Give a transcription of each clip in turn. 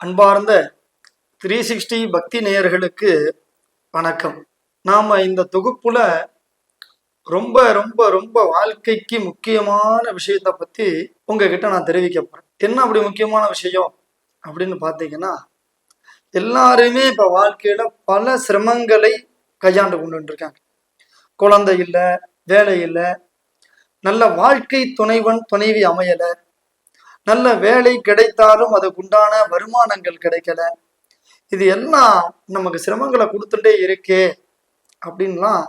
அன்பார்ந்த three sixty பக்தி நேயர்களுக்கு வணக்கம். நாம் இந்த தொகுப்பில் ரொம்ப ரொம்ப ரொம்ப வாழ்க்கைக்கு முக்கியமான விஷயத்தை பற்றி உங்ககிட்ட நான் தெரிவிக்க போகிறேன் என்ன அப்படி முக்கியமான விஷயம் அப்படின்னு பார்த்தீங்கன்னா எல்லாருமே இப்போ வாழ்க்கையில் பல சிரமங்களை கையாண்டு கொண்டு இருக்காங்க குழந்தை இல்லை வேலை இல்லை நல்ல வாழ்க்கை துணைவன் துணைவி அமையலை நல்ல வேலை கிடைத்தாலும் அதுக்குண்டான வருமானங்கள் கிடைக்கல. இது எல்லாம் நமக்கு சிரமங்களை கொடுத்துட்டே இருக்கே அப்படின்லாம்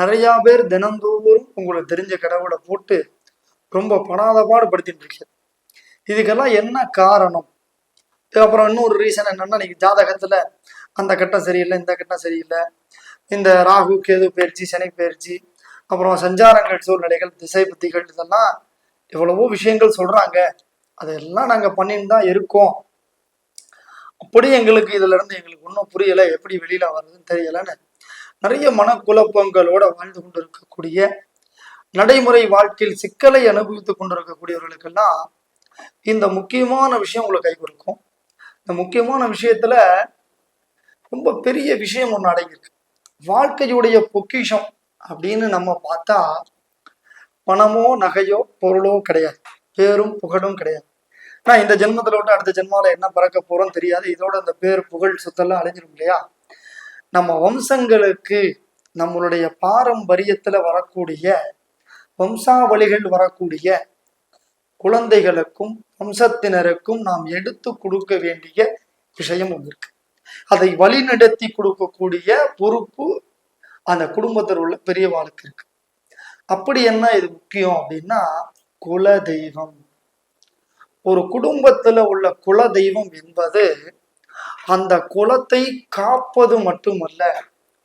நிறையா பேர் தினந்தோறும் உங்களுக்கு தெரிஞ்ச கடவுளை போட்டு ரொம்ப படாத பாடுபடுத்திட்டு இருக்கு. இதுக்கெல்லாம் என்ன காரணம்? அப்புறம் இன்னொரு ரீசன் என்னன்னா இன்னைக்கு ஜாதகத்துல அந்த கட்டம் சரியில்லை இந்த கட்டம் சரியில்லை. இந்த ராகு கேது பயிற்சி சனி பயிற்சி அப்புறம் சஞ்சாரங்கள் சூழ்நிலைகள் திசை புத்திகள் இதெல்லாம் எவ்வளவோ விஷயங்கள் சொல்றாங்க. அதெல்லாம் நாங்கள் பண்ணின்னு தான் இருக்கோம். அப்படி எங்களுக்கு இதுல இருந்து எங்களுக்கு ஒன்றும் புரியலை எப்படி வெளியில வர்றதுன்னு தெரியலைன்னு. நிறைய மனக்குழப்பங்களோட வாழ்ந்து கொண்டு இருக்கக்கூடிய நடைமுறை வாழ்க்கையில் சிக்கலை அனுபவித்துக் கொண்டிருக்கக்கூடியவர்களுக்கெல்லாம் இந்த முக்கியமான விஷயம் உங்களுக்கு கை கொடுக்கும். இந்த முக்கியமான விஷயத்துல ரொம்ப பெரிய விஷயம் ஒன்று அடங்கியிருக்கு. வாழ்க்கையுடைய பொக்கிஷம் அப்படின்னு நம்ம பார்த்தா பணமோ நகையோ பொருளோ கிடையாது. பேரும் புகழும் கிடையாது. நான் இந்த ஜென்மத்துல விட்டு அடுத்த ஜென்மாவில் என்ன பறக்க போறோம் தெரியாது. இதோட அந்த பேர் புகழ் சொத்தெல்லாம் அழிஞ்சிரும் இல்லையா? நம்ம வம்சங்களுக்கு நம்மளுடைய பாரம்பரியத்துல வரக்கூடிய வம்சாவளிகள் வரக்கூடிய குழந்தைகளுக்கும் வம்சத்தினருக்கும் நாம் எடுத்து கொடுக்க வேண்டிய விஷயம் ஒன்று இருக்கு. அதை வழிநடத்தி கொடுக்கக்கூடிய பொறுப்பு அந்த குடும்பத்தில் உள்ள பெரியவாளுக்கு இருக்கு. அப்படி என்ன இது முக்கியம் அப்படின்னா குல தெய்வம் ஒரு குடும்பத்துல உள்ள குல தெய்வம் என்பது அந்த குலத்தை காப்பது மட்டுமல்ல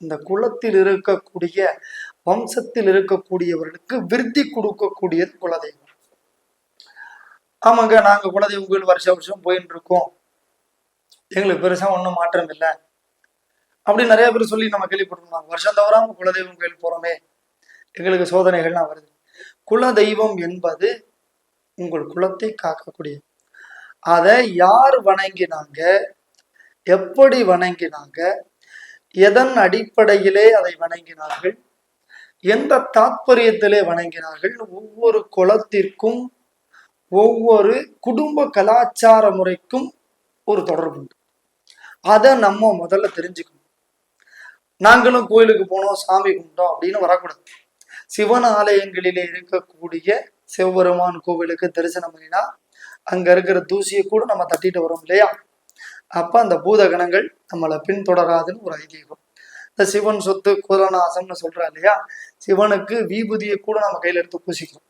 இந்த குலத்தில் இருக்கக்கூடிய வம்சத்தில் இருக்கக்கூடியவர்களுக்கு விருத்தி கொடுக்கக்கூடியது குலதெய்வம். ஆமாங்க நாங்க குலதெய்வம் கோயில் வருஷ வருஷம் போயின்னு இருக்கோம் எங்களுக்கு பெருசா ஒன்றும் மாற்றம் இல்லை. அப்படி நிறைய பேர் சொல்லி நம்ம கேள்விப்பட்டிருந்தோம் வருஷம் தவறாம குலதெய்வம் கோயில் போறோமே. எங்களுக்கு சோதனைகள்லாம் வருது. குலதெய்வம் என்பது உங்கள் குலத்தை காக்கக்கூடிய. அதை யார் வணங்கினாங்க? எப்படி வணங்கினாங்க? எதன் அடிப்படையிலே அதை வணங்கினார்கள்? எந்த தாற்பயத்திலே வணங்கினார்கள்? ஒவ்வொரு குலத்திற்கும் ஒவ்வொரு குடும்ப கலாச்சார முறைக்கும் ஒரு தொடர்பு உண்டு. அதை நம்ம முதல்ல தெரிஞ்சுக்கணும். நாங்களும் கோயிலுக்கு போனோம் சாமி கும்பிட்டோம் அப்படின்னு வரக்கூடாது. சிவன் ஆலயங்களிலே இருக்கக்கூடிய சிவபெருமான் கோவிலுக்கு தரிசனம் பண்ணினா அங்க இருக்கிற தூசியை கூட நம்ம தட்டிட்டு வரோம் இல்லையா? அப்ப அந்த பூத கணங்கள் நம்மளை பின்தொடராதுன்னு ஒரு ஐதீகம். இந்த சிவன் சொத்து குலநாசம்னு சொல்றா இல்லையா? சிவனுக்கு விபூதியை கூட நம்ம கையில எடுத்து பூசிக்கிறோம்.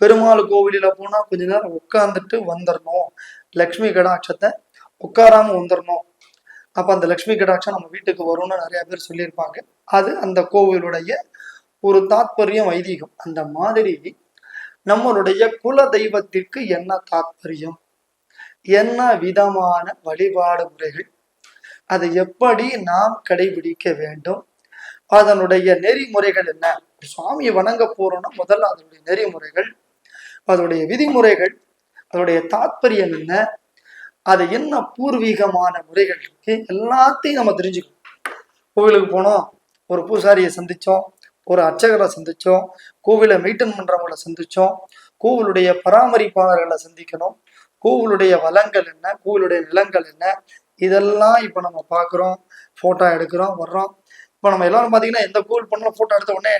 பெருமாள் கோவிலில் போனா கொஞ்ச நேரம் உட்கார்ந்துட்டு வந்துடணும் லக்ஷ்மி கடாட்சத்தை உட்காராம வந்துடணும் அப்ப அந்த லக்ஷ்மி கடாட்சம் நம்ம வீட்டுக்கு வரும்னு நிறைய பேர் சொல்லியிருப்பாங்க. அது அந்த கோவிலுடைய ஒரு தாத்பரியம் வைதீகம் அந்த மாதிரி நம்மளுடைய குல தெய்வத்திற்கு என்ன தாத்பரியம்? என்ன விதமான வழிபாடு முறைகள்? அதை எப்படி நாம் கடைபிடிக்க வேண்டும்? அதனுடைய நெறிமுறைகள் என்ன? சுவாமியை வணங்க போறோம்னா முதல்ல அதனுடைய நெறிமுறைகள் அதனுடைய விதிமுறைகள் அதனுடைய தாத்பரியம் என்ன? அது என்ன பூர்வீகமான முறைகள் இருக்கு? எல்லாத்தையும் நம்ம தெரிஞ்சுக்கணும். கோவிலுக்கு போனோம் ஒரு பூசாரியை சந்திச்சோம் ஒரு அர்ச்சகரை சந்திச்சோம் கோவிலை மெயின்டைன் பண்றவங்களை சந்திச்சோம் கோவிலுடைய பராமரிப்பாளர்களை சந்திக்கணும் கோவிலுடைய வளங்கள் என்ன கோவிலுடைய நிலங்கள் என்ன இதெல்லாம் இப்போ நம்ம பார்க்குறோம் ஃபோட்டோ எடுக்கிறோம் வர்றோம். இப்போ நம்ம எல்லாரும் பார்த்தீங்கன்னா எந்த கோவில் பண்ணலாம் ஃபோட்டோ எடுத்த உடனே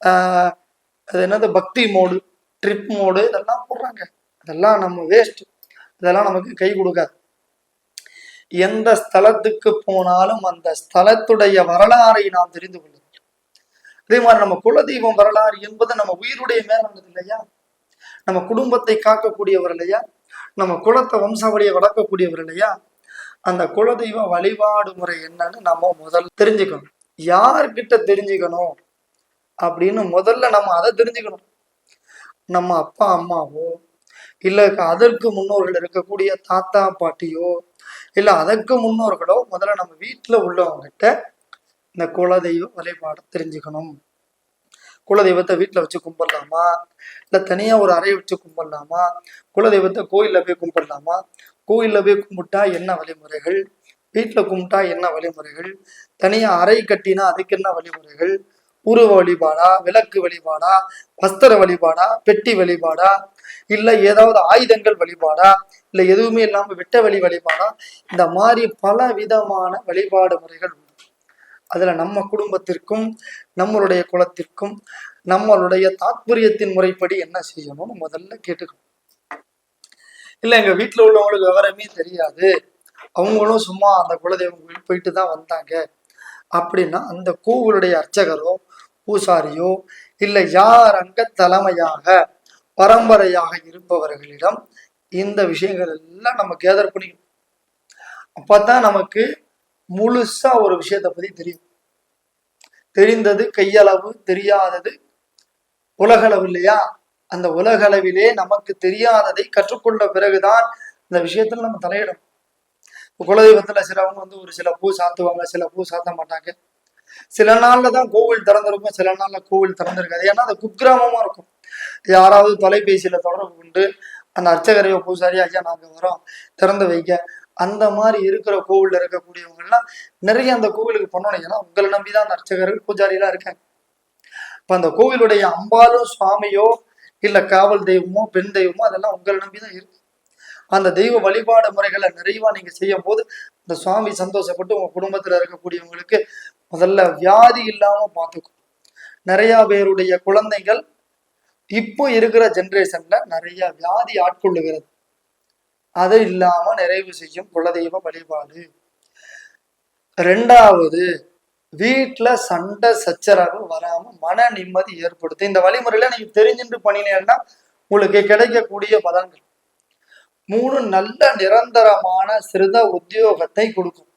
ஆஹ், அது என்னது பக்தி மோடு ட்ரிப் மோடு இதெல்லாம் போடுறாங்க. அதெல்லாம் நம்ம வேஸ்ட் இதெல்லாம் நமக்கு கை கொடுக்காது. எந்த ஸ்தலத்துக்கு போனாலும் அந்த ஸ்தலத்துடைய வரலாறை நாம் தெரிந்து கொள்ளும் அதே மாதிரி நம்ம குலதெய்வம் வரலாறு என்பது நம்ம உயிருடைய மேலானது இல்லையா? நம்ம குடும்பத்தை காக்கக்கூடியவர் இல்லையா? நம்ம குலத்தை வம்சாவளியை வளர்க்கக்கூடியவர் இல்லையா? அந்த குலதெய்வ வழிபாடு முறை என்னன்னு நம்ம முதல்ல தெரிஞ்சுக்கணும். யார்கிட்ட தெரிஞ்சுக்கணும்? அப்படின்னு முதல்ல நம்ம அதை தெரிஞ்சுக்கணும். நம்ம அப்பா அம்மாவோ இல்ல அதற்கு முன்னோர்கள் இருக்கக்கூடிய தாத்தா பாட்டியோ இல்லை அதற்கு முன்னோர்களோ முதல்ல நம்ம வீட்டுல உள்ளவங்ககிட்ட இந்த குலதெய்வ வழிபாடு தெரிஞ்சுக்கணும். குலதெய்வத்தை வீட்டுல வச்சு கும்பிடலாமா? இல்ல தனியா ஒரு அறையை வச்சு கும்பிடலாமா? குலதெய்வத்தை கோயிலில் போய் கும்பிடலாமா? கோயிலில் போய் கும்பிட்டா என்ன வழிமுறைகள்? வீட்டில் கும்பிட்டா என்ன வழிமுறைகள்? தனியாக அறை கட்டினா அதுக்கு என்ன வழிமுறைகள்? உருவ வழிபாடா? விளக்கு வழிபாடா? வஸ்திர வழிபாடா? பெட்டி வழிபாடா? இல்லை ஏதாவது ஆயுதங்கள் வழிபாடா? இல்லை எதுவுமே இல்லாமல் வெட்ட வழி வழிபாடா? இந்த மாதிரி பல விதமான வழிபாடு முறைகள் அதில் நம்ம குடும்பத்திற்கும் நம்மளுடைய குலத்திற்கும் நம்மளுடைய தாத்பரியத்தின் முறைப்படி என்ன செய்யணும்னு முதல்ல கேட்டுக்கணும். இல்லை எங்க வீட்டில் உள்ளவங்களுக்கு விவரமே தெரியாது. அவங்களும் சும்மா அந்த குலதெய்வம் கோயில் போயிட்டு தான் வந்தாங்க. அப்படின்னா அந்த கோவிலுடைய அர்ச்சகரோ பூசாரியோ இல்லை யார் அங்க தலைமையாக பரம்பரையாக இருப்பவர்களிடம் இந்த விஷயங்கள் எல்லாம் நம்ம கேதர் பண்ணிக்கணும். அப்போ தான் நமக்கு முழுசா ஒரு விஷயத்தை பத்தி தெரியும். தெரிந்தது கையளவு தெரியாதது உலகளவு இல்லையா? அந்த உலகளவிலே நமக்கு தெரியாததை கற்றுக்கொண்ட பிறகுதான் இந்த விஷயத்துல நம்ம தலையிடணும். குலதெய்வத்துல சிலவங்க வந்து ஒரு சில பூ சாத்துவாங்க சில பூ சாத்த மாட்டாங்க. சில நாள்ல தான் கோவில் திறந்திருக்கும் சில நாள்ல கோவில் திறந்திருக்காது. ஏன்னா அது குக்கிராமமா இருக்கும். யாராவது தொலைபேசியில தொடர்பு கொண்டு அந்த அர்ச்சகரையோ பூசாரி ஐயா நாங்க வரோம் திறந்து வைக்க அந்த மாதிரி இருக்கிற கோவில்ல இருக்கக்கூடியவங்க எல்லாம் நிறைய அந்த கோவிலுக்கு பண்ணணும் ஏன்னா உங்களை நம்பிதான் அந்த அர்ச்சகர்கள் பூஜாரி எல்லாம் இருக்காங்க. இப்ப அந்த கோவிலுடைய அம்பாலும் சுவாமியோ இல்ல காவல் தெய்வமோ பெண் தெய்வமோ அதெல்லாம் உங்களை நம்பிதான் இருக்கு. அந்த தெய்வ வழிபாடு முறைகளை நிறைவா நீங்க செய்யும் போது இந்த சுவாமி சந்தோஷப்பட்டு உங்க குடும்பத்துல இருக்கக்கூடியவங்களுக்கு முதல்ல வியாதி இல்லாம பார்த்துக்கும் நிறைய பேருடைய குழந்தைகள் இப்போ இருக்கிற ஜென்ரேஷன்ல நிறைய வியாதி ஆட்கொள்ளுகிறது. அது இல்லாம நிறைவு செய்யும் குலதெய்வ வழிபாடு. ரெண்டாவது வீட்டுல சண்டை சச்சரவு வராம மன நிம்மதி ஏற்படுத்து. இந்த வழிமுறையில நீங்க தெரிஞ்சுட்டு பண்ணினேன்னா உங்களுக்கு கிடைக்கக்கூடிய பலன்கள். மூணு நல்ல நிரந்தரமான சிறுத உத்தியோகத்தை கொடுக்கும்.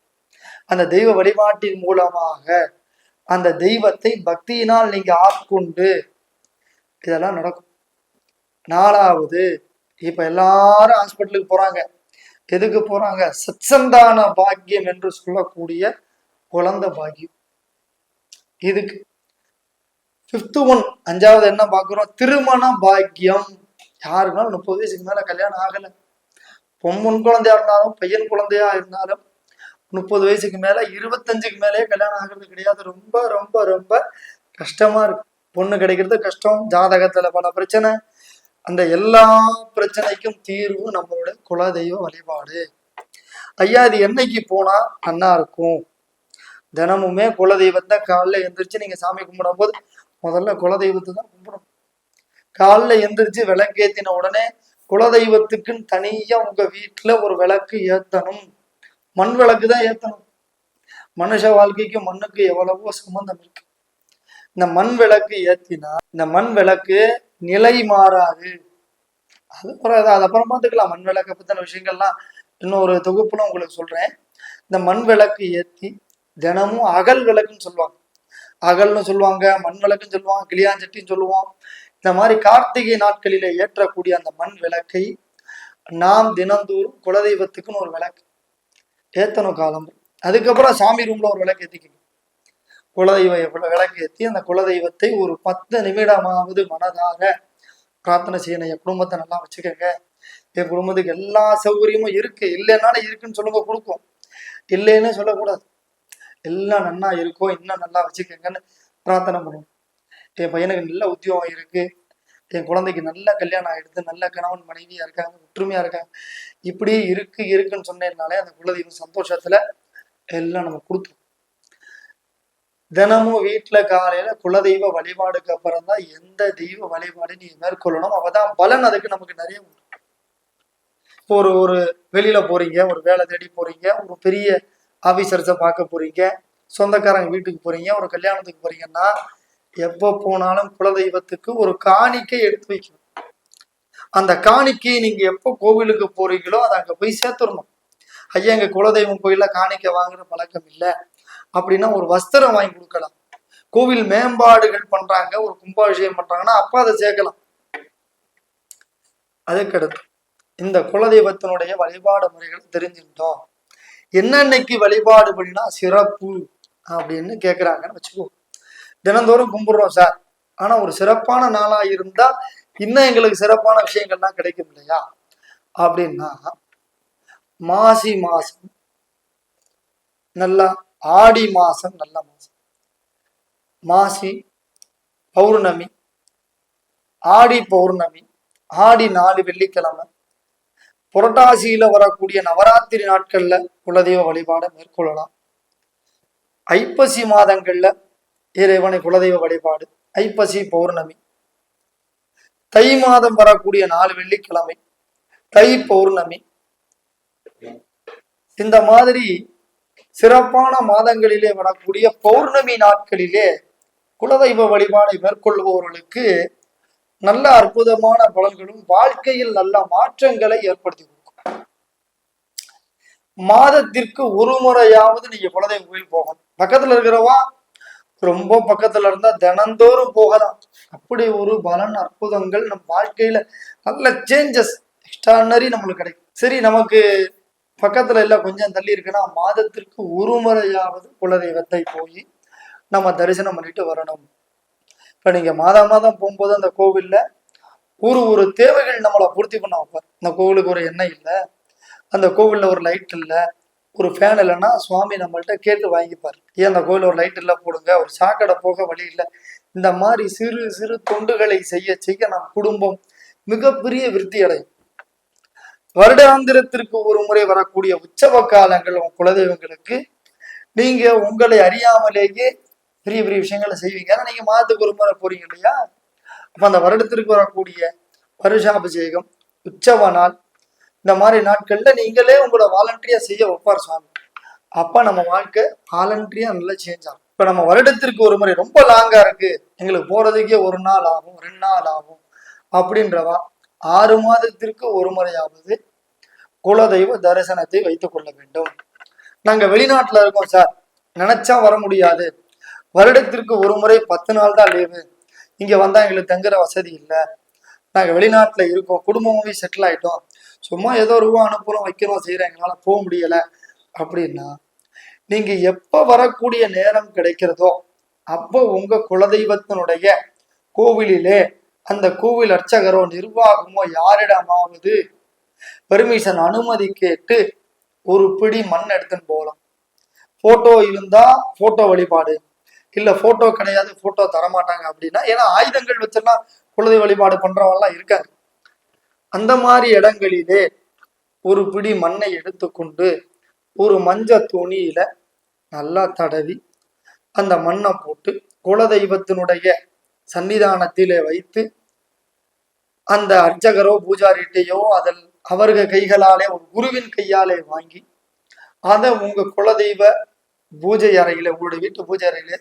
அந்த தெய்வ வழிபாட்டின் மூலமாக அந்த தெய்வத்தை பக்தியினால் நீங்க ஆட்கொண்டு இதெல்லாம் நடக்கும். நாலாவது இப்ப எல்லாரும் ஹாஸ்பிட்டலுக்கு போறாங்க. எதுக்கு போறாங்க? சச்சந்தான பாக்கியம் என்று சொல்லக்கூடிய குழந்தை பாக்கியம். இதுக்கு ஃபிஃப்த்து ஒன் அஞ்சாவது என்ன பார்க்குறோம்? திருமண பாக்கியம். யாருக்குனாலும் முப்பது வயசுக்கு மேல கல்யாணம் ஆகலை. பொம்முன் குழந்தையா இருந்தாலும் பையன் குழந்தையா இருந்தாலும் முப்பது வயசுக்கு மேல இருபத்தஞ்சுக்கு மேலேயே கல்யாணம் ஆகிறது கிடையாது. ரொம்ப ரொம்ப ரொம்ப கஷ்டமா இருக்கு. பொண்ணு கிடைக்கிறது கஷ்டம் ஜாதகத்துல பல பிரச்சனை. அந்த எல்லா பிரச்சனைக்கும் தீர்வு நம்மளோட குலதெய்வ வழிபாடு. ஐயா இது என்னைக்கு போனா நன்னா இருக்கும்? தினமுமே குலதெய்வத்தை காலைல எந்திரிச்சு நீங்க சாமி கும்பிடும் போது முதல்ல குலதெய்வத்தை தான் கும்பிடணும். காலைல எந்திரிச்சு விளக்கேத்தின உடனே குலதெய்வத்துக்குன்னு தனியா உங்க வீட்டுல ஒரு விளக்கு ஏத்தணும். மண் விளக்கு தான் ஏத்தணும். மனுஷ வாழ்க்கைக்கும் மண்ணுக்கு எவ்வளவோ சம்பந்தம் இருக்கு. இந்த மண் விளக்கு ஏத்தினா இந்த மண் விளக்கு நிலை மாறாது. அதுக்கப்புறம் அப்புறம் அது அப்புறம் பார்த்துக்கலாம். மண் விளக்கை பற்றின விஷயங்கள்லாம் இன்னொரு தொகுப்புல உங்களுக்கு சொல்றேன். இந்த மண் விளக்கு ஏற்றி தினமும் அகல் விளக்குன்னு சொல்லுவாங்க. அகல்னு சொல்லுவாங்க மண் விளக்குன்னு சொல்லுவாங்க கிளியாஞ்சட்டின்னு சொல்லுவோம். இந்த மாதிரி கார்த்திகை நாட்களில ஏற்றக்கூடிய அந்த மண் விளக்கை நாம் தினந்தோறும் குலதெய்வத்துக்குன்னு ஒரு விளக்கு. ஏத்தணும் காலம் அதுக்கப்புறம் சாமி ரூம்ல ஒரு விளக்கு ஏற்றிக்கணும் குலதெய்வ விளக்கு அந்த குலதெய்வத்தை ஒரு பத்து நிமிடமாவது மனதார பிரார்த்தனை செய்யணும். என் குடும்பத்தை நல்லா வச்சுக்கோங்க. என் குடும்பத்துக்கு எல்லா சௌகரியமும் இருக்கு. இல்லைன்னாலும் இருக்குன்னு சொல்லுங்க கொடுக்கும். இல்லைன்னு சொல்லக்கூடாது. எல்லாம் நன்னா இருக்கோ இன்னும் நல்லா வச்சுக்கோங்கன்னு பிரார்த்தனை பண்ணுவோம். என் பையனுக்கு நல்ல உத்தியோகம் இருக்கு. என் குழந்தைக்கு நல்ல கல்யாணம் ஆயிடுது. நல்ல கணவன் மனைவியா இருக்காங்க. ஒற்றுமையா இருக்காங்க. இப்படியே இருக்கு இருக்குன்னு சொன்னதுனாலே அந்த குலதெய்வம் சந்தோஷத்துல எல்லாம் நம்ம கொடுத்துரும். தினமும் வீட்டுல காலையில குலதெய்வ வழிபாடுக்கு அப்புறம் தான் எந்த தெய்வ வழிபாடு நீ மேற்கொள்ளணும் அவதான் பலன் அதுக்கு நமக்கு நிறைய இப்போ ஒரு ஒரு வெளியில போறீங்க ஒரு வேலை தேடி போறீங்க ஒரு பெரிய ஆபீசர்ஸை பார்க்க போறீங்க சொந்தக்காரங்க வீட்டுக்கு போறீங்க ஒரு கல்யாணத்துக்கு போறீங்கன்னா எப்போ போனாலும் குலதெய்வத்துக்கு ஒரு காணிக்கை எடுத்து வைக்கணும். அந்த காணிக்கையை நீங்க எப்போ கோவிலுக்கு போறீங்களோ அதை அங்க போய் சேர்த்துடணும். ஐயா எங்க குலதெய்வம் கோயில காணிக்கை வாங்குற பழக்கம் இல்லை. அப்படின்னா ஒரு வஸ்திரம் வாங்கி கொடுக்கலாம். கோவில் மேம்பாடுகள் பண்றாங்க ஒரு கும்பாபிஷேகம் பண்றாங்கன்னா அப்ப அதை சேர்க்கலாம். அதுக்கடுத்து இந்த குலதெய்வத்தினுடைய வழிபாடு முறைகளை தெரிஞ்சுக்கிட்டோம் என்னன்னைக்கு வழிபாடு பண்ணினா சிறப்பு அப்படின்னு கேட்குறாங்கன்னு வச்சுக்கோ. தினந்தோறும் கும்பிடுறோம் சார். ஆனா ஒரு சிறப்பான நாளா இருந்தா இன்னும் எங்களுக்கு சிறப்பான விஷயங்கள்லாம் கிடைக்கும் இல்லையா? அப்படின்னா மாசி மாசம் நல்லா ஆடி மாசம் நல்ல மாசம். மாசி பௌர்ணமி ஆடி பௌர்ணமி ஆடி நாலு வெள்ளிக்கிழமை. புரட்டாசியில வரக்கூடிய நவராத்திரி நாட்கள்ல குலதெய்வ வழிபாடை மேற்கொள்ளலாம். ஐப்பசி மாதங்கள்ல இறைவனை குலதெய்வ வழிபாடு ஐப்பசி பௌர்ணமி. தை மாதம் வரக்கூடிய நாலு வெள்ளிக்கிழமை தை பௌர்ணமி. இந்த மாதிரி சிறப்பான மாதங்களிலே வரக்கூடிய பௌர்ணமி நாட்களிலே குலதெய்வ வழிபாடை மேற்கொள்பவர்களுக்கு நல்ல அற்புதமான பலன்களும் வாழ்க்கையில் நல்ல மாற்றங்களை ஏற்படுத்தி கொடுக்கும். மாதத்திற்கு ஒரு முறையாவது நீங்க குலதெய்வ கோயில் போகணும். பக்கத்துல இருக்கிறவா? ரொம்ப பக்கத்துல இருந்தா தினந்தோறும் போகலாம். அப்படி ஒரு பலன் அற்புதங்கள் நம் வாழ்க்கையில நல்ல சேஞ்சஸ் எக்ஸ்ட்ரானரி நம்மளுக்கு கிடைக்கும். சரி நமக்கு பக்கத்துல எல்லாம் கொஞ்சம் தள்ளி இருக்குன்னா மாதத்திற்கு ஒரு முறையாவது குலதெய்வத்தை போய் நம்ம தரிசனம் பண்ணிட்டு வரணும். இப்ப நீங்க மாதம் மாதம் போகும்போது அந்த கோவில்ல ஒரு ஒரு தேவைகள் நம்மளை பூர்த்தி பண்ண வைப்பார். இந்த கோவிலுக்கு ஒரு எண்ணெய் இல்லை அந்த கோவில்ல ஒரு லைட் இல்லை ஒரு ஃபேன் இல்லைன்னா சுவாமி நம்மள்ட்ட கேட்டு வாங்கிப்பார். ஏன் அந்த கோவில் ஒரு லைட் இல்லை போடுங்க ஒரு சாக்கடை போக வழி இல்லை. இந்த மாதிரி சிறு சிறு தொண்டுகளை செய்ய செய்ய நம் குடும்பம் மிகப்பெரிய விருத்தி அடையும் வருடாந்திரத்திற்கு ஒரு முறை வரக்கூடிய உற்சவ காலங்கள் உங்க குலதெய்வங்களுக்கு நீங்க உங்களை அறியாமலேயே பெரிய பெரிய விஷயங்களை செய்வீங்க. ஏன்னா நீங்க மாதத்துக்கு ஒரு முறை போறீங்க இல்லையா? அப்ப அந்த வருடத்திற்கு வரக்கூடிய வருஷாபிஷேகம் உற்சவ நாள் இந்த மாதிரி நாட்கள்ல நீங்களே உங்களை வாலண்டரியா செய்ய வைப்பார் சுவாமி. அப்ப நம்ம வாழ்க்கை வாலண்டரியா நல்லா சேஞ்ச் ஆகும். இப்ப நம்ம வருடத்திற்கு ஒரு முறை ரொம்ப லாங்கா இருக்கு. எங்களுக்கு போறதுக்கே ஒரு நாள் ஆகும் ரெண்டு நாள் ஆகும் அப்படின்றவா ஆறு மாதத்திற்கு ஒரு முறையாவது குலதெய்வ தரிசனத்தை வைத்துக் கொள்ள வேண்டும். நாங்க வெளிநாட்டுல இருக்கோம் சார் நினைச்சா வர முடியாது. வருடத்திற்கு ஒரு முறை பத்து நாள் தான் லீவு இங்க வந்தா எங்களுக்கு தங்குற வசதி இல்லை. நாங்க வெளிநாட்டுல இருக்கோம். குடும்பமாவே செட்டில் ஆயிட்டோம். சும்மா ஏதோ ரூபா அனுப்புறோம் வைக்கிறோம் செய்யறோம் எங்களால போக முடியல. அப்படின்னா நீங்க எப்ப வரக்கூடிய நேரம் கிடைக்கிறதோ அப்போ உங்க குலதெய்வத்தினுடைய கோவிலிலே அந்த கோவில் அர்ச்சகரோ நிர்வாகமோ யாரிடமாவது பெர்மிஷன் அனுமதி கேட்டு ஒரு பிடி மண் எடுத்துன்னு போகலாம். போட்டோ இருந்தா போட்டோ வழிபாடு. இல்ல போட்டோ கிடையாது போட்டோ தரமாட்டாங்க அப்படின்னா ஏன்னா ஆயுதங்கள் வச்செல்லாம் குலதெய்வ வழிபாடு பண்றவங்கலாம் இருக்காங்க அந்த மாதிரி இடங்களிலே ஒரு பிடி மண்ணை எடுத்துக்கொண்டு ஒரு மஞ்ச துணியில நல்லா தடவி அந்த மண்ணை போட்டு குலதெய்வத்தினுடைய சன்னிதானத்திலே வைத்து அந்த அர்ச்சகரோ பூஜாரிட்டையோ அதில் அவர்கள் கைகளாலே ஒரு குருவின் கையாலே வாங்கி அதை உங்க குலதெய்வ பூஜை அறையில உங்களுடைய வீட்டு பூஜை அறையில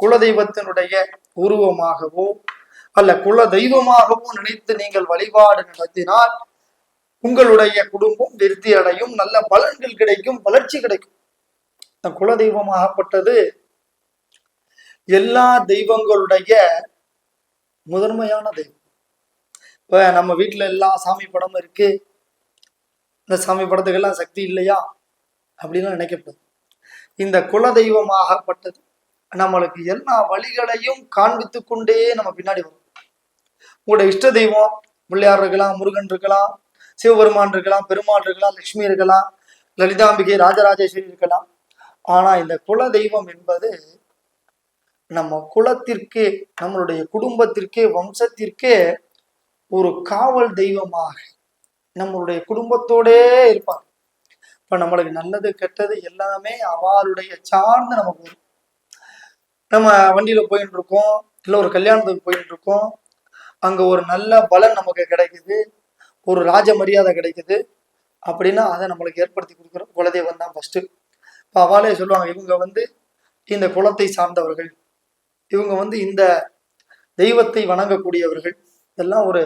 குலதெய்வத்தினுடைய உருவமாகவோ அல்ல குல தெய்வமாகவோ நினைத்து நீங்கள் வழிபாடு நடத்தினால் உங்களுடைய குடும்பம் விருத்தி அடையும் நல்ல பலன்கள் கிடைக்கும் வளர்ச்சி கிடைக்கும். குல குலதெய்வமாகப்பட்டது எல்லா தெய்வங்களுடைய முதன்மையான தெய்வம். நம்ம வீட்டில் எல்லா சாமி படமும் இருக்கு. இந்த சாமி படத்துக்கெல்லாம் சக்தி இல்லையா? அப்படின்னு நினைக்கப்படும். இந்த குல தெய்வமாகப்பட்டது நம்மளுக்கு எல்லா வழிகளையும் காண்பித்து கொண்டே நம்ம பின்னாடி வரும். உங்களோட இஷ்ட தெய்வம் பிள்ளையார் இருக்கலாம் முருகன் இருக்கலாம் சிவபெருமான் இருக்கலாம் பெருமாள் இருக்கலாம் லக்ஷ்மி இருக்கலாம் லலிதாம்பிகை ராஜராஜேஸ்வரி இருக்கலாம். ஆனா இந்த குல தெய்வம் என்பது நம்ம குலத்திற்கே நம்மளுடைய குடும்பத்திற்கே வம்சத்திற்கே ஒரு காவல் தெய்வமாக நம்மளுடைய குடும்பத்தோடே இருப்பாங்க. இப்ப நம்மளுக்கு நல்லது கெட்டது எல்லாமே அவருடைய சார்ந்து நமக்கு வரும். நம்ம வண்டியில போயிட்டு இருக்கோம் இல்லை ஒரு கல்யாணத்துக்கு போயிட்டு இருக்கோம் அங்க ஒரு நல்ல பலன் நமக்கு கிடைக்குது ஒரு ராஜ மரியாதை கிடைக்குது அப்படின்னா அதை நம்மளுக்கு ஏற்படுத்தி கொடுக்குறோம் குலதெய்வம் தான் ஃபர்ஸ்ட் இப்போ அவளே சொல்லுவாங்க இவங்க வந்து இந்த குலத்தை சார்ந்தவர்கள். இவங்க வந்து இந்த தெய்வத்தை வணங்கக்கூடியவர்கள். இதெல்லாம் ஒரு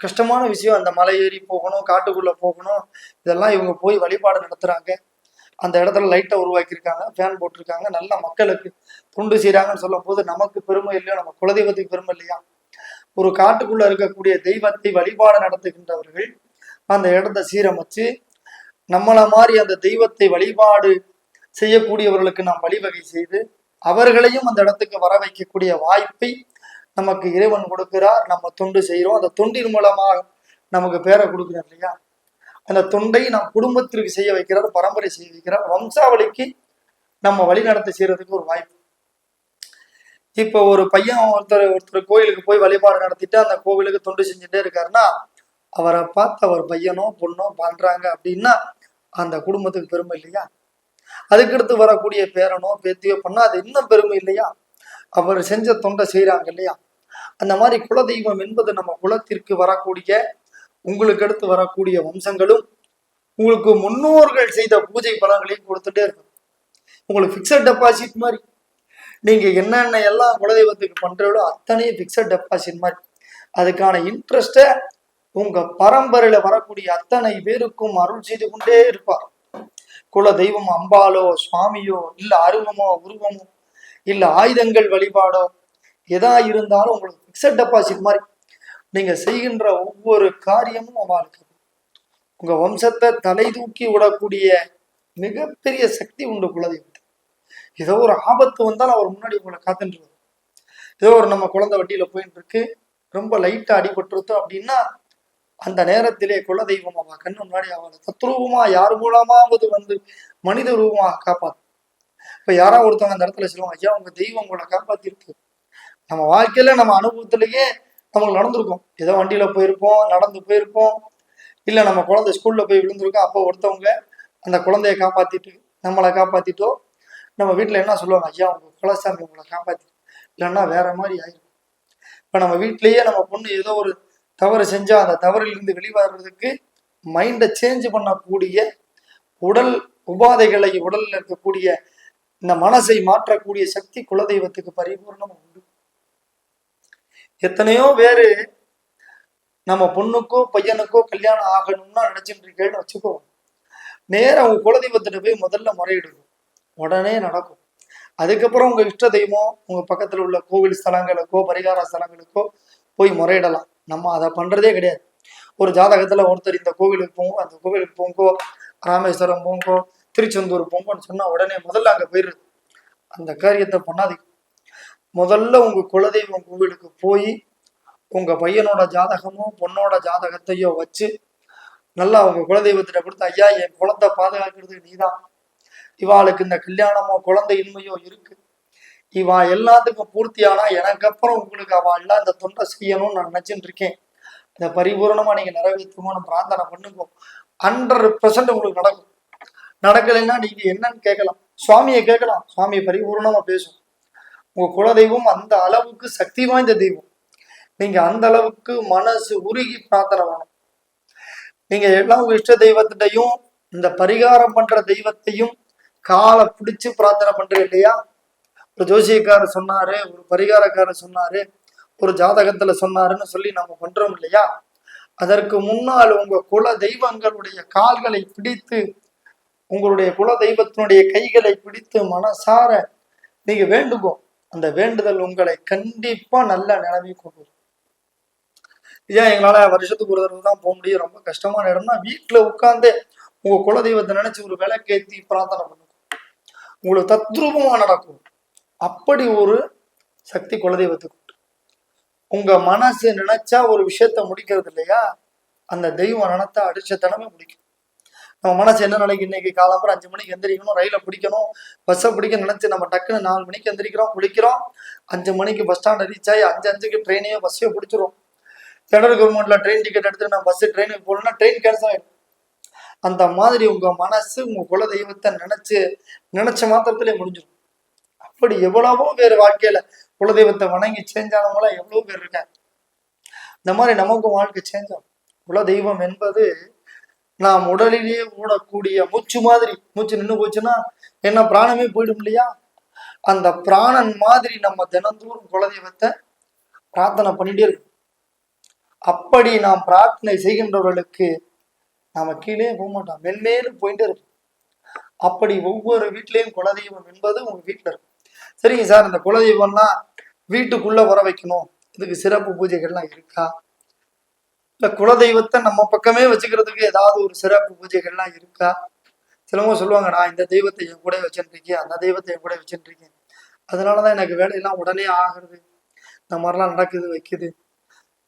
கஷ்டமான விஷயம். அந்த மலை ஏறி போகணும் காட்டுக்குள்ளே போகணும். இதெல்லாம் இவங்க போய் வழிபாடு நடத்துகிறாங்க அந்த இடத்துல லைட்டை உருவாக்கியிருக்காங்க ஃபேன் போட்டிருக்காங்க. நல்ல மக்களுக்கு தொண்டு செய்கிறாங்கன்னு சொல்லும் போது நமக்கு பெருமை இல்லையா நம்ம குலதெய்வத்துக்கு பெருமை இல்லையா? ஒரு காட்டுக்குள்ளே இருக்கக்கூடிய தெய்வத்தை வழிபாடு நடத்துகின்றவர்கள் அந்த இடத்த சீரமைச்சு நம்மளை மாதிரி அந்த தெய்வத்தை வழிபாடு செய்யக்கூடியவர்களுக்கு நாம் வழிவகை செய்து அவர்களையும் அந்த இடத்துக்கு வர வைக்கக்கூடிய வாய்ப்பை நமக்கு இறைவன் கொடுக்கிறார். நம்ம தொண்டு செய்கிறோம். அந்த தொண்டின் மூலமாக நமக்கு பேரை கொடுக்கிறார் இல்லையா? அந்த தொண்டை நம் குடும்பத்திற்கு செய்ய வைக்கிறார் பரம்பரை செய்ய வைக்கிறார். வம்சாவளிக்கு நம்ம வழிநடத்த செய்யறதுக்கு ஒரு வாய்ப்பு. இப்போ ஒரு பையன் ஒருத்தர் ஒருத்தர் கோயிலுக்கு போய் வழிபாடு நடத்திட்டு அந்த கோவிலுக்கு தொண்டு செஞ்சுட்டே இருக்காருன்னா அவரை பார்த்து அவர் பையனோ பொண்ணோ பண்றாங்க அப்படின்னா அந்த குடும்பத்துக்கு பெருமை இல்லையா? அதுக்கடுத்து வரக்கூடிய பேரனோ பேத்தியோ பண்ணா அது இன்னும் பெருமை இல்லையா? அவர் செஞ்ச தொண்டை செய்கிறாங்க இல்லையா? அந்த மாதிரி குலதெய்வம் என்பது நம்ம குலத்திற்கு வரக்கூடிய உங்களுக்கு அடுத்து வரக்கூடிய வம்சங்களும் உங்களுக்கு முன்னோர்கள் செய்த பூஜை பலன்களையும் கொடுத்துட்டே இருக்கும். உங்களுக்கு ஃபிக்ஸட் டெபாசிட் மாதிரி. நீங்க என்னென்ன எல்லாம் குலதெய்வத்துக்கு பண்ணுறீங்களோ அத்தனையும் ஃபிக்ஸட் டெபாசிட் மாதிரி. அதுக்கான இன்ட்ரெஸ்ட்டை உங்க பரம்பரையில வரக்கூடிய அத்தனை பேருக்கும் அருள் செய்து கொண்டே இருப்பார். குல தெய்வம் அம்பாலோ சுவாமியோ இல்ல அருவமோ உருவமோ இல்ல ஆயுதங்கள் வழிபாடோ எதா இருந்தாலும் உங்களுக்கு ஃபிக்ஸட் டெபாசிட் மாதிரி நீங்க செய்கின்ற ஒவ்வொரு காரியமும் அவளுக்கு உங்க வம்சத்தை தலை தூக்கி விடக்கூடிய மிகப்பெரிய சக்தி உண்டு குலதெய்வத்தை ஏதோ ஒரு ஆபத்து வந்தால் அவர் முன்னாடி உங்களை காத்துட்டு ஏதோ ஒரு நம்ம குழந்தை வட்டியில போயிட்டு இருக்கு ரொம்ப லைட்டா அடிபட்டுருத்தோம் அப்படின்னா அந்த நேரத்திலே குலதெய்வம் அவ கண்ணு முன்னாடி அவளை தத்ரூபமா யார் மூலமாவது வந்து மனித ரூபமா காப்பாத்து. இப்ப யாரா ஒருத்தவங்க அந்த இடத்துல சொல்லுவாங்க ஐயா உங்க தெய்வம் உங்களை காப்பாத்திருக்கு. நம்ம வாழ்க்கையில நம்ம அனுபவத்திலேயே நம்மளுக்கு நடந்திருக்கும். ஏதோ வண்டியில போயிருப்போம் நடந்து போயிருப்போம். இல்ல நம்ம குழந்தை ஸ்கூல்ல போய் விழுந்திருக்கோம் அப்போ ஒருத்தவங்க அந்த குழந்தைய காப்பாத்திட்டு நம்மளை காப்பாத்திட்டோ நம்ம வீட்டுல என்ன சொல்லுவாங்க ஐயா உங்க குலசாமி உங்களை காப்பாத்தி இல்லைன்னா வேற மாதிரி ஆயிரும். இப்ப நம்ம வீட்லயே நம்ம பொண்ணு ஏதோ ஒரு தவறு செஞ்சா அந்த தவறிலிருந்து வெளிவரதுக்கு மைண்டை சேஞ்ச் பண்ணக்கூடிய உடல் உபாதைகளை உடல்ல இருக்கக்கூடிய இந்த மனசை மாற்றக்கூடிய சக்தி குலதெய்வத்துக்கு பரிபூர்ணமா உண்டு. எத்தனையோ பேரு நம்ம பொண்ணுக்கோ பையனுக்கோ கல்யாணம் ஆகணும்னா நினைச்சிட்டு இருக்கேன்னு வச்சுக்கோ நேரா உங்க குலதெய்வத்திட்ட போய் முதல்ல முறையிடுங்க. உடனே நடக்கும். அதுக்கப்புறம் உங்க இஷ்ட தெய்வம் உங்க பக்கத்துல உள்ள கோவில் ஸ்தலங்களுக்கோ பரிகார ஸ்தலங்களுக்கோ போய் முறையிடலாம். நம்ம அதை பண்ணுறதே கிடையாது. ஒரு ஜாதகத்தில் ஒருத்தர் இந்த கோவிலுக்கு போங்க அந்த கோவிலுக்கு போங்கோ ராமேஸ்வரம் போங்கோ திருச்செந்தூர் போங்கோன்னு சொன்னால் உடனே முதல்ல அங்கே போயிடுறது. அந்த காரியத்தை பண்ணாதீங்க. முதல்ல உங்கள் குலதெய்வம் கோவிலுக்கு போய் உங்கள் பையனோட ஜாதகமோ பொண்ணோட ஜாதகத்தையோ வச்சு நல்லா உங்கள் குலதெய்வத்திட்ட கொடுத்து ஐயா என் குலத்தை பாதுகாக்கிறது நீதான். இவாளுக்கு இந்த கல்யாணமோ குழந்தை இன்மையோ இருக்குது இவன் எல்லாத்துக்கும் பூர்த்தியானா எனக்கு அப்புறம் உங்களுக்கு அவன் எல்லாம் இந்த தொண்டை செய்யணும்னு நான் நினைச்சிட்டு இருக்கேன். இதை பரிபூரணமா நீங்க நிறைவேற்றுமோன்னு பிரார்த்தனை பண்ணுங்க. ஹண்ட்ரட் பெர்சன்ட் உங்களுக்கு நடக்கும். நடக்கலைன்னா நீங்க என்னன்னு கேட்கலாம். சுவாமியை கேட்கலாம். சுவாமியை பரிபூரணமா பேசும். உங்க குலதெய்வம் அந்த அளவுக்கு சக்தி வாய்ந்த தெய்வம். நீங்க அந்த அளவுக்கு மனசு உருகி பிரார்த்தனை வேணும் நீங்க எல்லாம் உங்க இஷ்ட தெய்வத்திட்டையும் இந்த பரிகாரம் பண்ற தெய்வத்தையும் காலை பிடிச்சு பிரார்த்தனை பண்றீங்க இல்லையா? ஒரு ஜோசியக்காரர் சொன்னாரு ஒரு பரிகாரக்காரர் சொன்னாரு ஒரு ஜாதகத்துல சொன்னாருன்னு சொல்லி நம்ம பண்றோம் இல்லையா? அதற்கு முன்னால் உங்க குல தெய்வங்களுடைய கால்களை பிடித்து உங்களுடைய குல தெய்வத்தினுடைய கைகளை பிடித்து மனசார நீங்க வேண்டுகோ அந்த வேண்டுதல் உங்களை கண்டிப்பா நல்ல நிலைமை கொண்டு வரும் ஏன் எங்களால வருஷத்துக்கு ஒரு தடவை தான் போக முடியும்? ரொம்ப கஷ்டமான இடம்னா வீட்டுல உட்காந்து உங்க குலதெய்வத்தை நினைச்சு ஒரு விளக்கேத்தி பிரார்த்தனை பண்ணுங்க. உங்களுக்கு தத்ரூபமா நடக்கும். அப்படி ஒரு சக்தி குலதெய்வத்துக்கு உண்டு. உங்க மனசு நினைச்சா ஒரு விஷயத்த முடிக்கிறது இல்லையா? அந்த தெய்வம் நினைத்தா அடிச்சத்தனமே முடிக்கும். நம்ம மனசு என்ன நினைக்கு இன்னைக்கு காலம்பரம் அஞ்சு மணிக்கு எந்திரிக்கணும் ரயிலை பிடிக்கணும் பஸ்ஸை பிடிக்க நினைச்சு நம்ம டக்குன்னு நாலு மணிக்கு எந்திரிக்கிறோம் குளிக்கிறோம் அஞ்சு மணிக்கு பஸ் ஸ்டாண்ட் ரீச் ஆகி அஞ்சு அஞ்சுக்கு ட்ரெயினையோ பஸ்ஸையோ பிடிச்சிரும் சென்ட்ரல் கவர்மெண்ட்ல ட்ரெயின் டிக்கெட் எடுத்து நான் பஸ் ட்ரெயினுக்கு போகணும்னா ட்ரெயின் கேன்சல் ஆயிடும். அந்த மாதிரி உங்க மனசு உங்க குல தெய்வத்தை நினைச்சு நினைச்ச மாத்திரத்திலே முடிஞ்சிடும் அப்படி எவ்வளவோ பேர் வாழ்க்கையில குலதெய்வத்தை வணங்கி சேஞ்சானவங்களாம் எவ்வளவு பேர் இருக்காங்க. இந்த மாதிரி நமக்கும் வாழ்க்கை சேஞ்ச் குலதெய்வம் என்பது நாம் உடலிலேயே ஓடக்கூடிய மூச்சு மாதிரி மூச்சு நின்று போச்சுன்னா என்ன பிராணமே போயிடும் இல்லையா? அந்த பிராணன் மாதிரி நம்ம தினந்தோறும் குலதெய்வத்தை பிரார்த்தனை பண்ணிட்டே இருக்கோம் அப்படி நாம் பிரார்த்தனை செய்கின்றவர்களுக்கு நாம கீழே போக மாட்டோம். மென்மேலும் போயிட்டே இருப்போம் அப்படி ஒவ்வொரு வீட்லயும் குலதெய்வம் என்பது உங்க வீட்டுல இருக்கும். சரிங்க சார் இந்த குலதெய்வம்லாம் வீட்டுக்குள்ள வர வைக்கணும். இதுக்கு சிறப்பு பூஜைகள்லாம் இருக்கா? இல்ல குலதெய்வத்தை நம்ம பக்கமே வச்சுக்கிறதுக்கு ஏதாவது ஒரு சிறப்பு பூஜைகள்லாம் இருக்கா? சிலவங்க சொல்லுவாங்க நான் இந்த தெய்வத்தை என் கூட வச்சுருக்கேன் அந்த தெய்வத்தை என் கூட வச்சுருக்கேன். இருக்கேன் அதனாலதான் எனக்கு வேலையெல்லாம் உடனே ஆகுறது. இந்த மாதிரிலாம் நடக்குது வைக்குது.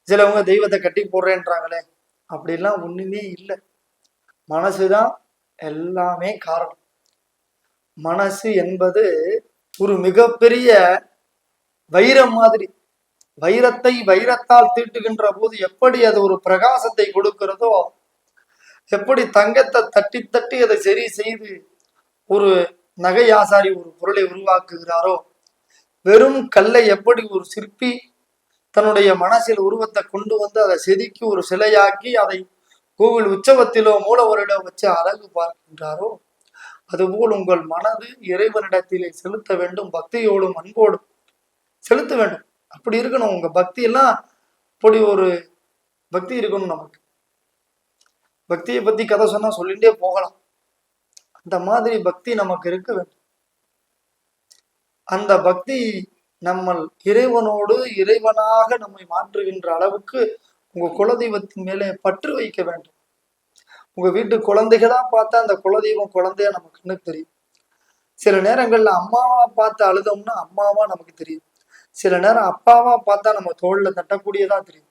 சிலவங்க தெய்வத்தை கட்டி போடுறேன்றாங்களே அப்படிலாம் ஒண்ணுமே இல்லை. மனசுதான் எல்லாமே காரணம். மனசு என்பது ஒரு மிகப்பெரிய வைரம் மாதிரி. வைரத்தை வைரத்தால் தீட்டுகின்ற போது எப்படி அது ஒரு பிரகாசத்தை கொடுக்கிறதோ எப்படி தங்கத்தை தட்டி தட்டி அதை சரி செய்து ஒரு நகை ஆசாரி ஒரு பொருளை உருவாக்குகிறாரோ வெறும் கல்லை எப்படி ஒரு சிற்பி தன்னுடைய மனசில் உருவத்தை கொண்டு வந்து அதை செதுக்கி ஒரு சிலையாக்கி அதை கோவில் உற்சவத்திலோ மூலவரிடோ வச்சு அழகு பார்க்கின்றாரோ அதுபோல் உங்கள் மனது இறைவனிடத்திலே செலுத்த வேண்டும் பக்தியோடும் அன்போடும் செலுத்த வேண்டும். அப்படி இருக்கணும். உங்க பக்தி எல்லாம் அப்படி ஒரு பக்தி இருக்கணும் நமக்கு. பக்தியை பத்தி கதை சொன்னா சொல்லிட்டே போகலாம். அந்த மாதிரி பக்தி நமக்கு இருக்க வேண்டும். அந்த பக்தி நம்ம இறைவனோடு இறைவனாக நம்மை மாற்றுகின்ற அளவுக்கு உங்க குலதெய்வத்தின் மேலே பற்று வைக்க வேண்டும். உங்க வீட்டு குழந்தைகளா பார்த்தா அந்த குலதெய்வம் குழந்தையா நமக்கு கண்ணுக்கு தெரியும். சில நேரங்கள்ல அம்மாவா பார்த்து அழுதோம்னா அம்மாவா நமக்கு தெரியும். சில நேரம் அப்பாவா பார்த்தா நம்ம தோல்ல தட்டக்கூடியதா தெரியும்.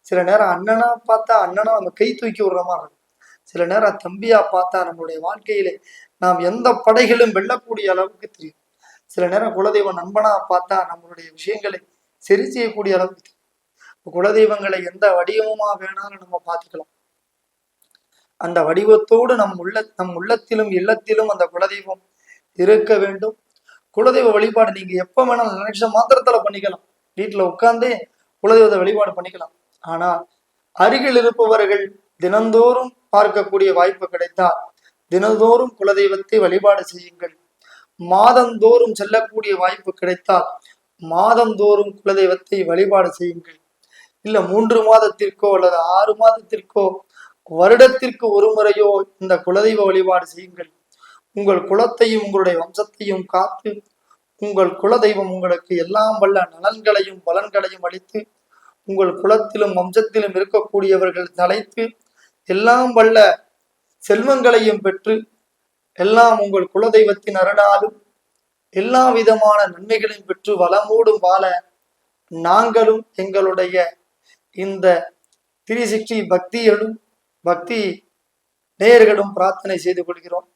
சில நேரம் அண்ணனா பார்த்தா அண்ணனா நம்ம கை தூக்கி விடுற மாதிரி இருக்கும். சில நேரம் தம்பியா பார்த்தா நம்மளுடைய வாழ்க்கையிலே நாம் எந்த படைகளும் வெல்லக்கூடிய அளவுக்கு தெரியும். சில நேரம் குலதெய்வ நண்பனா பார்த்தா நம்மளுடைய விஷயங்களை சரி செய்யக்கூடிய அளவுக்கு தெரியும். குலதெய்வங்களை எந்த வடிவமா வேணாலும் நம்ம பார்த்துக்கலாம். அந்த வடிவத்தோடு நம் உள்ள நம் உள்ளத்திலும் இல்லத்திலும் அந்த குலதெய்வம் இருக்க வேண்டும். குலதெய்வ வழிபாடு நீங்க எப்ப வேணாலும் நினைச்ச மாத்திரத்துல பண்ணிக்கலாம். வீட்டுல உட்கார்ந்தே குலதெய்வத்தை வழிபாடு பண்ணிக்கலாம். ஆனா அருகில் இருப்பவர்கள் தினந்தோறும் பார்க்கக்கூடிய வாய்ப்பு கிடைத்தால் தினந்தோறும் குலதெய்வத்தை வழிபாடு செய்யுங்கள். மாதந்தோறும் செல்லக்கூடிய வாய்ப்பு கிடைத்தால் மாதந்தோறும் குலதெய்வத்தை வழிபாடு செய்யுங்கள். இல்ல மூன்று மாதத்திற்கோ அல்லது ஆறு மாதத்திற்கோ வருடத்திற்கு ஒரு முறையோ இந்த குலதெய்வ வழிபாடு செய்யுங்கள். உங்கள் குலத்தையும் உங்களுடைய வம்சத்தையும் காத்து உங்கள் குலதெய்வம் உங்களுக்கு எல்லாம் வல்ல நலன்களையும் பலன்களையும் அளித்து உங்கள் குலத்திலும் வம்சத்திலும் இருக்கக்கூடியவர்கள் தலைத்து எல்லாம் வல்ல செல்வங்களையும் பெற்று எல்லாம் உங்கள் குலதெய்வத்தின் அருளாலும் எல்லா விதமான நன்மைகளையும் பெற்று வளமோடும் வாழ நாங்களும் எங்களுடைய இந்த திரிசிக்ஷி பக்திகளும் பக்தி நேயர்களும் பிரார்த்தனை செய்து கொள்கிறோம்.